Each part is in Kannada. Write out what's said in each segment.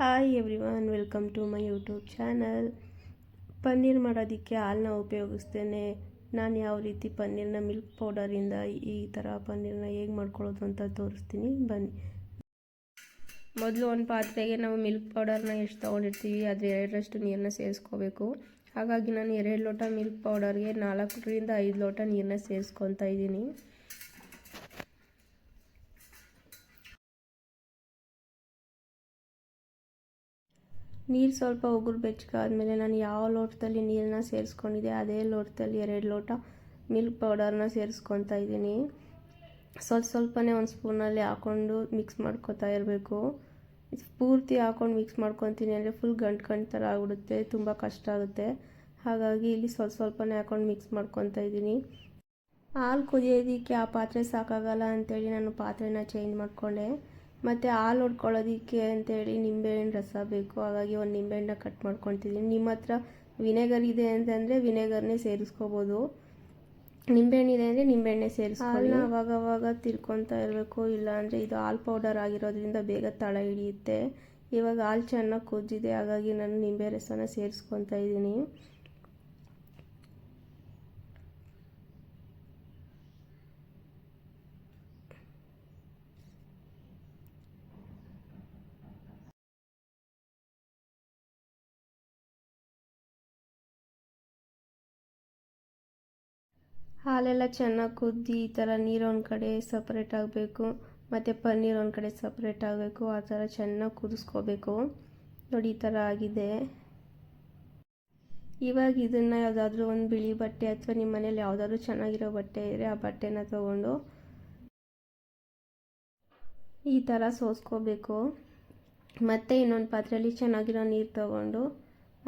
Hi everyone welcome to my YouTube channel paneer ಮಾಡೋದಕ್ಕೆ ಹಾಲನ್ನ ಉಪಯೋಗಿಸ್ತೇನೆ. ನಾನು ಯಾವ ರೀತಿ ಪನ್ನೀರ್ನ ಮಿಲ್ಕ್ ಪೌಡರಿಂದ ಈ ಥರ ಪನ್ನೀರ್ನ ಹೇಗೆ ಮಾಡ್ಕೊಳ್ಳೋದು ಅಂತ ತೋರಿಸ್ತೀನಿ. ಬನ್ನಿ. ಮೊದಲು ಒಂದು ಪಾತ್ರೆಗೆ ನಾವು ಮಿಲ್ಕ್ ಪೌಡರ್ನ ಎಷ್ಟು ತೊಗೊಂಡಿರ್ತೀವಿ, ಅದ್ರ ಎರಡರಷ್ಟು ನೀರನ್ನ ಸೇರಿಸ್ಕೋಬೇಕು. ಹಾಗಾಗಿ ನಾನು ಎರಡು ಲೋಟ ಮಿಲ್ಕ್ ಪೌಡರ್ಗೆ ನಾಲ್ಕರಿಂದ ಐದು ಲೋಟ ನೀರನ್ನ ಸೇರಿಸ್ಕೊತಾ ಇದ್ದೀನಿ. ನೀರು ಸ್ವಲ್ಪ ಉಗುರು ಬೆಚ್ಚಗಾದ್ಮೇಲೆ ನಾನು ಯಾವ ಲೋಟದಲ್ಲಿ ನೀರನ್ನ ಸೇರಿಸ್ಕೊಂಡಿದ್ದೆ, ಅದೇ ಲೋಟದಲ್ಲಿ ಎರಡು ಲೋಟ ಮಿಲ್ಕ್ ಪೌಡರ್ನ ಸೇರಿಸ್ಕೊತಾ ಇದ್ದೀನಿ. ಸ್ವಲ್ಪ ಸ್ವಲ್ಪನೇ ಒಂದು ಸ್ಪೂನಲ್ಲಿ ಹಾಕ್ಕೊಂಡು ಮಿಕ್ಸ್ ಮಾಡ್ಕೊತಾ ಇರಬೇಕು. ಪೂರ್ತಿ ಹಾಕ್ಕೊಂಡು ಮಿಕ್ಸ್ ಮಾಡ್ಕೊತೀನಿ ಅಂದರೆ ಫುಲ್ ಗಂಟು ಗಂಟು ಥರ ಆಗ್ಬಿಡುತ್ತೆ, ತುಂಬ ಕಷ್ಟ ಆಗುತ್ತೆ. ಹಾಗಾಗಿ ಇಲ್ಲಿ ಸ್ವಲ್ಪ ಸ್ವಲ್ಪನೇ ಹಾಕ್ಕೊಂಡು ಮಿಕ್ಸ್ ಮಾಡ್ಕೊತಾ ಇದ್ದೀನಿ. ಹಾಲು ಕುದಿಯೋದಕ್ಕೆ ಆ ಪಾತ್ರೆ ಸಾಕಾಗಲ್ಲ ಅಂಥೇಳಿ ನಾನು ಪಾತ್ರೆನ ಚೇಂಜ್ ಮಾಡಿಕೊಂಡೆ. ಮತ್ತು ಹಾಲು ಹೊಡ್ಕೊಳ್ಳೋದಕ್ಕೆ ಅಂತೇಳಿ ನಿಂಬೆಹಣ್ಣು ರಸ ಬೇಕು. ಹಾಗಾಗಿ ಒಂದು ನಿಂಬೆಹಣ್ಣನ್ನ ಕಟ್ ಮಾಡ್ಕೊತಿದ್ದೀನಿ ನಿಮ್ಮ ಹತ್ರ ವಿನೆಗರ್ ಇದೆ ಅಂತಂದರೆ ವಿನೆಗರ್ನೇ ಸೇರಿಸ್ಕೋಬೋದು. ನಿಂಬೆಹಣ್ಣಿದೆ ಅಂದರೆ ನಿಂಬೆಹಣ್ಣೆ ಸೇರಿಸ್ಕೊಳ್ಳಿ. ಅವಾಗ ಅವಾಗ ತಿರ್ಕೊತಾ ಇರಬೇಕು. ಇಲ್ಲಾಂದರೆ ಇದು ಹಾಲು ಪೌಡರ್ ಆಗಿರೋದ್ರಿಂದ ಬೇಗ ತಳ ಹಿಡಿಯುತ್ತೆ. ಇವಾಗ ಹಾಲು ಚೆನ್ನಾಗಿ ಕುದ್ದಿದೆ. ಹಾಗಾಗಿ ನಾನು ನಿಂಬೆ ರಸನ ಸೇರಿಸ್ಕೊತಾ ಇದ್ದೀನಿ. ಹಾಲೆಲ್ಲ ಚೆನ್ನಾಗಿ ಕುದ್ದಿ ಈ ಥರ ನೀರು ಒಂದು ಕಡೆ ಸಪ್ರೇಟ್ ಆಗಬೇಕು, ಮತ್ತು ಪನ್ನೀರ್ ಒಂದು ಕಡೆ ಸಪ್ರೇಟ್ ಆಗಬೇಕು, ಆ ಥರ ಚೆನ್ನಾಗಿ ಕುದಿಸ್ಕೋಬೇಕು. ನೋಡಿ ಈ ಥರ ಆಗಿದೆ. ಇವಾಗ ಇದನ್ನು ಯಾವುದಾದ್ರೂ ಒಂದು ಬಿಳಿ ಬಟ್ಟೆ ಅಥವಾ ನಿಮ್ಮ ಮನೇಲಿ ಯಾವುದಾದ್ರೂ ಚೆನ್ನಾಗಿರೋ ಬಟ್ಟೆ ಇದ್ದರೆ ಆ ಬಟ್ಟೆನ ತೊಗೊಂಡು ಈ ಥರ ಸೋಸ್ಕೋಬೇಕು. ಮತ್ತು ಇನ್ನೊಂದು ಪಾತ್ರೆಯಲ್ಲಿ ಚೆನ್ನಾಗಿರೋ ನೀರು ತೊಗೊಂಡು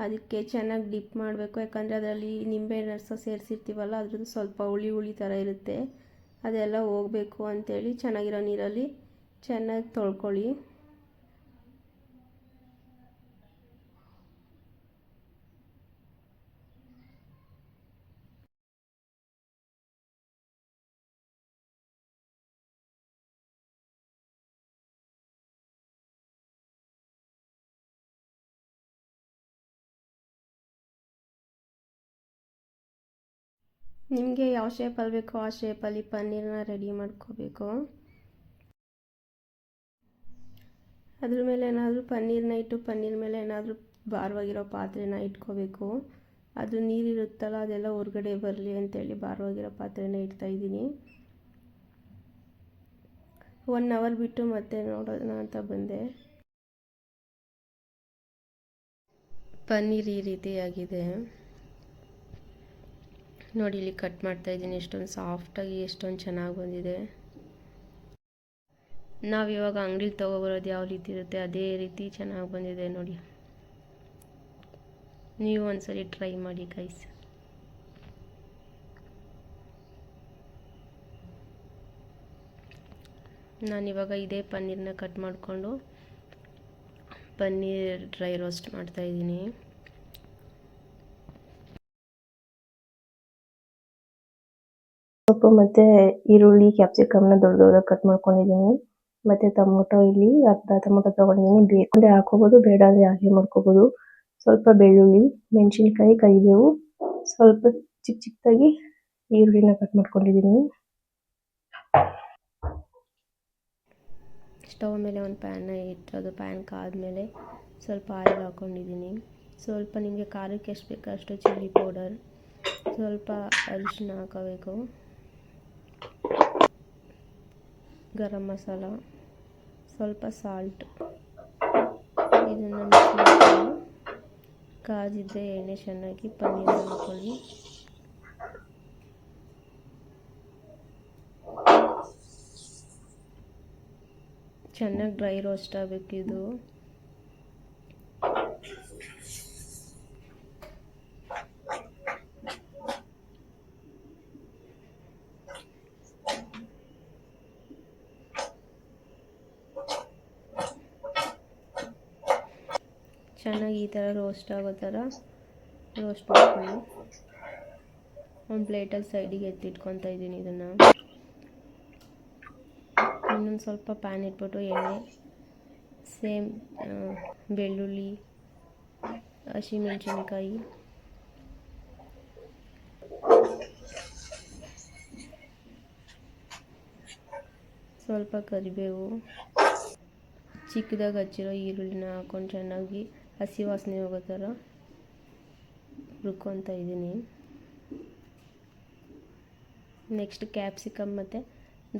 ಅದಕ್ಕೆ ಚೆನ್ನಾಗಿ ಡಿಪ್ ಮಾಡಬೇಕು. ಯಾಕಂದರೆ ಅದರಲ್ಲಿ ನಿಂಬೆ ರಸ ಸೇರಿಸಿರ್ತೀವಲ್ಲ, ಅದ್ರದ್ದು ಸ್ವಲ್ಪ ಹುಳಿ ಹುಳಿ ಥರ ಇರುತ್ತೆ. ಅದೆಲ್ಲ ಹೋಗಬೇಕು ಅಂತೇಳಿ ಚೆನ್ನಾಗಿರೋ ನೀರಲ್ಲಿ ಚೆನ್ನಾಗಿ ತೊಳ್ಕೊಳ್ಳಿ. ನಿಮಗೆ ಯಾವ ಶೇಪಲ್ಲಿ ಬೇಕೋ ಆ ಶೇಪಲ್ಲಿ ಪನ್ನೀರನ್ನ ರೆಡಿ ಮಾಡ್ಕೋಬೇಕು. ಅದ್ರ ಮೇಲೆ ಏನಾದರೂ ಪನ್ನೀರನ್ನ ಇಟ್ಟು ಪನ್ನೀರ್ ಮೇಲೆ ಏನಾದರೂ ಭಾರವಾಗಿರೋ ಪಾತ್ರೆನ ಇಟ್ಕೋಬೇಕು. ಅದು ನೀರಿರುತ್ತಲ್ಲ, ಅದೆಲ್ಲ ಹೊರಗಡೆ ಬರಲಿ ಅಂತೇಳಿ ಭಾರವಾಗಿರೋ ಪಾತ್ರೆನ ಇಡ್ತಾಯಿದ್ದೀನಿ ಒನ್ ಅವರ್ ಬಿಟ್ಟು ಮತ್ತೆ ನೋಡೋಣ ಅಂತ ಬಂದೆ. ಪನ್ನೀರ್ ಈ ರೀತಿಯಾಗಿದೆ ನೋಡಿ, ಇಲ್ಲಿ ಕಟ್ ಮಾಡ್ತಾ ಇದ್ದೀನಿ. ಎಷ್ಟೊಂದು ಸಾಫ್ಟಾಗಿ ಎಷ್ಟೊಂದು ಚೆನ್ನಾಗಿ ಬಂದಿದೆ. ನಾವು ಇವಾಗ ಅಂಗಡಿಲಿ ತೊಗೊಬರೋದು ಯಾವ ರೀತಿ ಇರುತ್ತೆ, ಅದೇ ರೀತಿ ಚೆನ್ನಾಗಿ ಬಂದಿದೆ ನೋಡಿ. ನೀವು ಒಂದ್ಸರಿ ಟ್ರೈ ಮಾಡಿ ಗೈಸ್ ನಾನಿವಾಗ ಇದೇ ಪನ್ನೀರನ್ನ ಕಟ್ ಮಾಡಿಕೊಂಡು, ಪನ್ನೀರ್ ಡ್ರೈ ರೋಸ್ಟ್ ಮಾಡ್ತಾಯಿದ್ದೀನಿ ಸೊಪ್ಪು ಮತ್ತೆ ಈರುಳ್ಳಿ ಕ್ಯಾಪ್ಸಿಕಮ್ನ ದೊಡ್ಡ ದೊಡ್ಡ ಕಟ್ ಮಾಡ್ಕೊಂಡಿದ್ದೀನಿ ಮತ್ತೆ ಟೊಮೊಟೊ ಇಲ್ಲಿ ಅರ್ಧ ಟೊಮೊಟೊ ತೊಗೊಂಡಿದ್ದೀನಿ ಬೇಕು ಹಾಕೋಬಹುದು ಬೇಡ ಅಂದರೆ ಹಾಗೆ ಮಾಡ್ಕೋಬಹುದು ಸ್ವಲ್ಪ ಬೆಳ್ಳುಳ್ಳಿ, ಮೆಣಸಿನ್ಕಾಯಿ, ಕರಿಬೇವು, ಸ್ವಲ್ಪ ಚಿಕ್ಕ ಚಿಕ್ಕದಾಗಿ ಈರುಳ್ಳಿನ ಕಟ್ ಮಾಡ್ಕೊಂಡಿದ್ದೀನಿ ಸ್ಟವ್ ಮೇಲೆ ಒಂದು ಪ್ಯಾನ್ ಇಟ್ಟು, ಅದು ಪ್ಯಾನ್ ಕಾದ್ಮೇಲೆ ಸ್ವಲ್ಪ ಆಯಿಲ್ ಹಾಕ್ಕೊಂಡಿದ್ದೀನಿ ಸ್ವಲ್ಪ ನಿಮಗೆ ಖಾರಕ್ಕೆ ಎಷ್ಟು ಬೇಕೋ ಅಷ್ಟು ಚಿಲ್ಲಿ ಪೌಡರ್, ಸ್ವಲ್ಪ ಅರಿಶಿನ ಹಾಕೋಬೇಕು ಗರಂ ಮಸಾಲ, ಸ್ವಲ್ಪ ಸಾಲ್ಟ್ ಇದನ್ನು ಮಿಕ್ಸ್ ಮಾಡ್ಕೊಂಡು ಕಾದಿದ್ದರೆ ಎಣ್ಣೆ ಚೆನ್ನಾಗಿ ಪನ್ನೀರ್ ಹಾಕೊಳ್ಳಿ ಚೆನ್ನಾಗಿ ಡ್ರೈ ರೋಸ್ಟ್ ಆಗಬೇಕಿದು ಚೆನ್ನಾಗಿ ಈ ಥರ ರೋಸ್ಟ್ ಆಗೋ ಥರ ರೋಸ್ಟ್ ಮಾಡ್ಕೊಂಡು ಒಂದು ಪ್ಲೇಟಲ್ಲಿ ಸೈಡಿಗೆ ಎತ್ತಿಟ್ಕೊತಾ ಇದ್ದೀನಿ ಇದನ್ನು. ಇನ್ನೊಂದು ಸ್ವಲ್ಪ ಪ್ಯಾನ್ ಇಟ್ಬಿಟ್ಟು ಎಣ್ಣೆ, ಸೇಮ್ ಬೆಳ್ಳುಳ್ಳಿ, ಹಸಿಮೆಣಸಿನ್ಕಾಯಿ. ಸ್ವಲ್ಪ ಕರಿಬೇವು. ಚಿಕ್ಕದಾಗಿ ಹಚ್ಚಿರೋ ಈರುಳ್ಳಿನ ಹಾಕೊಂಡು ಚೆನ್ನಾಗಿ ಹಸಿ ವಾಸನೆ ಹೋಗೋ ಥರ ರುಬ್ಕೊತಾ ಇದ್ದೀನಿ. ನೆಕ್ಸ್ಟ್ ಕ್ಯಾಪ್ಸಿಕಮ್ ಮತ್ತು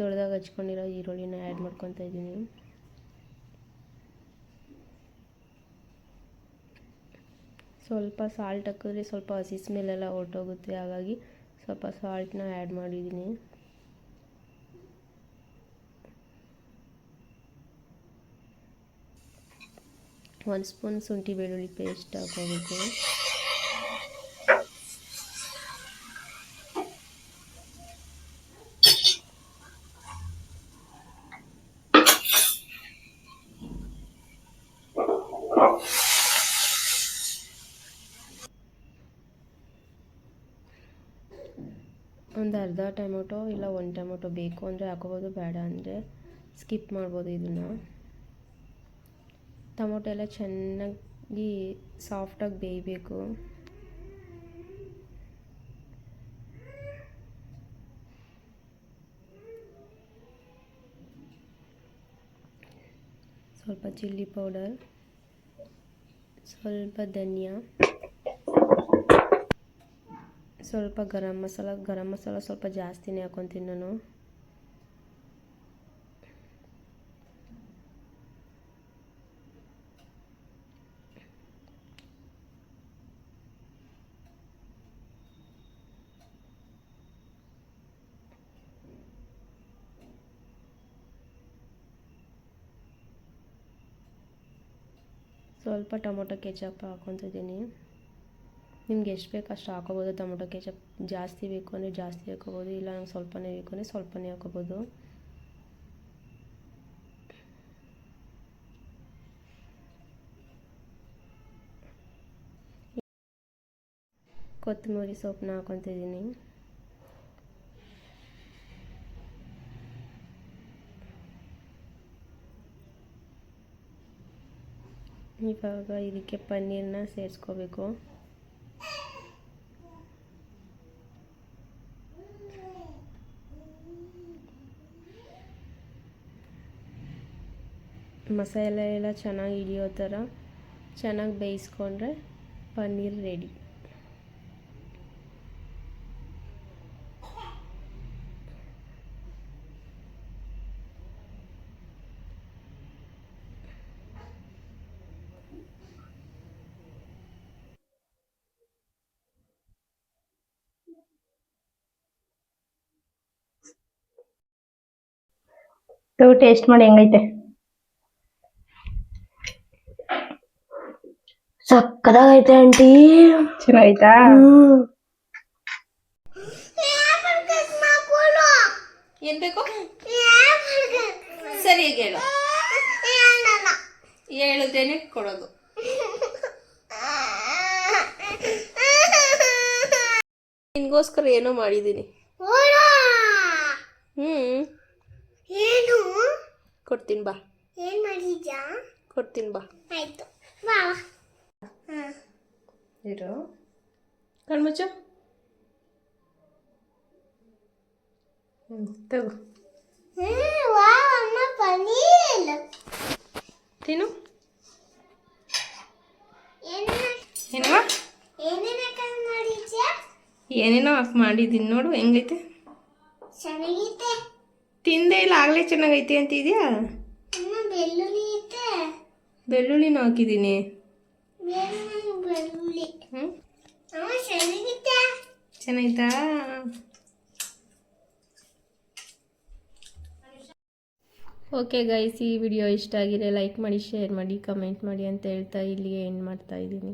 ದೊಡ್ಡದಾಗಿ ಹಚ್ಕೊಂಡಿರೋ ಈರುಳ್ಳಿನ ಆ್ಯಡ್ ಮಾಡ್ಕೊತಾ ಇದ್ದೀನಿ. ಸ್ವಲ್ಪ ಸಾಲ್ಟ್ ಹಾಕಿದ್ರೆ ಸ್ವಲ್ಪ ಹಸಿ ಸ್ಮೆಲ್ಲೆಲ್ಲ ಹೊರ್ಟೋಗುತ್ತೆ, ಹಾಗಾಗಿ ಸ್ವಲ್ಪ ಸಾಲ್ಟನ್ನ ಆ್ಯಡ್ ಮಾಡಿದ್ದೀನಿ. ಒಂದು ಸ್ಪೂನ್ ಶುಂಠಿ ಬೆಳ್ಳುಳ್ಳಿ ಪೇಸ್ಟ್ ಹಾಕೋಬೇಕು ಒಂದು ಅರ್ಧ ಟೊಮೊಟೊ ಇಲ್ಲ ಒಂದು ಟೊಮೊಟೊ ಬೇಕು ಅಂದರೆ ಹಾಕೋಬೋದು, ಬೇಡ ಅಂದರೆ ಸ್ಕಿಪ್ ಮಾಡ್ಬೋದು ಇದನ್ನು. ಟೊಮೊಟೊ ಎಲ್ಲ ಚೆನ್ನಾಗಿ ಸಾಫ್ಟಾಗಿ ಬೇಯಬೇಕು. ಸ್ವಲ್ಪ ಚಿಲ್ಲಿ ಪೌಡರ್, ಸ್ವಲ್ಪ ಧನಿಯಾ, ಸ್ವಲ್ಪ ಗರಂ ಮಸಾಲ ಗರಂ ಮಸಾಲ ಸ್ವಲ್ಪ ಜಾಸ್ತಿನೇ ಹಾಕೊತೀನಿ ನಾನು. ಸ್ವಲ್ಪ ಟೊಮೊಟೊ ಕೆಚಪ್ ಹಾಕೊತಿದ್ದೀನಿ. ನಿಮ್ಗೆ ಎಷ್ಟು ಬೇಕು ಅಷ್ಟು ಹಾಕೋಬೋದು. ಟೊಮೊಟೊ ಕೆಚಪ್ ಜಾಸ್ತಿ ಬೇಕು ಅಂದರೆ ಜಾಸ್ತಿ ಹಾಕೋಬೋದು. ಇಲ್ಲ ನಂಗೆ ಸ್ವಲ್ಪನೇ ಬೇಕು ಅಂದರೆ ಸ್ವಲ್ಪನೇ ಹಾಕೋಬೋದು. ಕೊತ್ತಂಬರಿ ಸೊಪ್ಪನ್ನ ಹಾಕೊತಿದ್ದೀನಿ. ಇವಾಗ ಇದಕ್ಕೆ ಪನ್ನೀರನ್ನ ಸೇರಿಸ್ಕೋಬೇಕು. ಮಸಾಲೆ ಎಲ್ಲ ಚೆನ್ನಾಗಿ ಹಿಡಿಯೋ ಥರ ಚೆನ್ನಾಗಿ ಬೇಯಿಸ್ಕೊಂಡ್ರೆ ಪನ್ನೀರ್ ರೆಡಿ. ತಗೋ ಟೇಸ್ಟ್ ಮಾಡಿ ಹೆಂಗೈತೆ? ಸಕ್ಕದಾಗೈತೆ ಆಂಟಿ. ಚೆನ್ನಾಗೈತಾ? ಏನು ಬೇಕು? ಸರಿಯಾಗಿ ಹೇಳು. ಹೇಳಿದ್ರೇನೆ ಕೊಡೋದು. ನಿನ್ಗೋಸ್ಕರ ಏನೋ ಮಾಡಿದ್ದೀನಿ ಹ್ಮ್. ಕೊಡ್ತೀನಿ ಬಾ. ಏನ್ ಮಾಡಿದ್ಯಾ? ಕೊಡ್ತೀನಿ ಬಾ. ಆಯ್ತು. ಬಾ. ಇರು. ಕಣ್ಮುಚ್ಚು ಹ್ಞೂ ತಗೋ. ತಿನ್ನು. ಏನ ಏನವ ಏನೇನ ಕಟ್ ಮಾಡಿದ್ಯಾ? ಏನೇನೋ ಹಾಕಿ ಮಾಡಿದ್ದೀನಿ ನೋಡು ಹೆಂಗೈತೆ? ಚೆನ್ನಾಗೈತೆ. ತಿಂದೇ ಇಲ್ಲ ಆಗಲೇ ಚೆನ್ನಾಗೈತೆ ಅಂತಿದ್ಯಾ? ಬೆಳ್ಳುಳ್ಳಿನೂ ಹಾಕಿದ್ದೀನಿ. ಬೇರೆ ಬೆಳ್ಳುಳ್ಳಿ. ಹ್ಞೂ ಅಮ್ಮ ಚೆನ್ನಾಗೈತೆ ಚೆನ್ನಾಯ್ತಾ ಓಕೆ ಗೈಸ್ ಈ ವಿಡಿಯೋ ಇಷ್ಟ ಆಗಿದೆ ಲೈಕ್ ಮಾಡಿ ಶೇರ್ ಮಾಡಿ ಕಮೆಂಟ್ ಮಾಡಿ ಅಂತ ಹೇಳ್ತಾ ಇಲ್ಲಿಗೆ ಎಂಡ್ ಮಾಡ್ತಾ ಇದ್ದೀನಿ.